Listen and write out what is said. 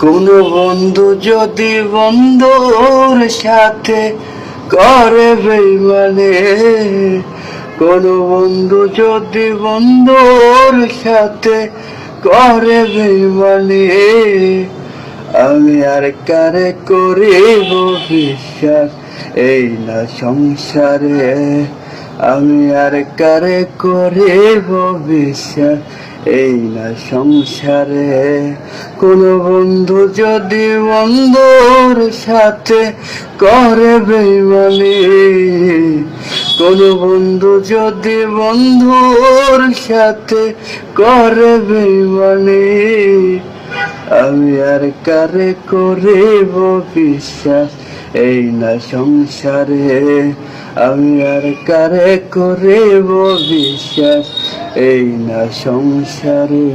কোন বন্ধু যদি বন্ধুর সাথে করে বেইমানে, কোন বন্ধু যদি বন্ধুর সাথে করে বেইমানে, আমি আর কারে করিব বিশ্বাস? এই না সংসারে, আমি আর কারে করিব বিশ্বাস? এই না সংসারে কোন বন্ধু যদি বন্ধুর সাথে করে বেইমানি, কোন বন্ধু যদি বন্ধুর সাথে করে বেইমানি, আমি আর কারে করিব বিশ্বাস? এই না সংসারে আমি আর কারে করিব বিশ্বাস? এই না সংসারে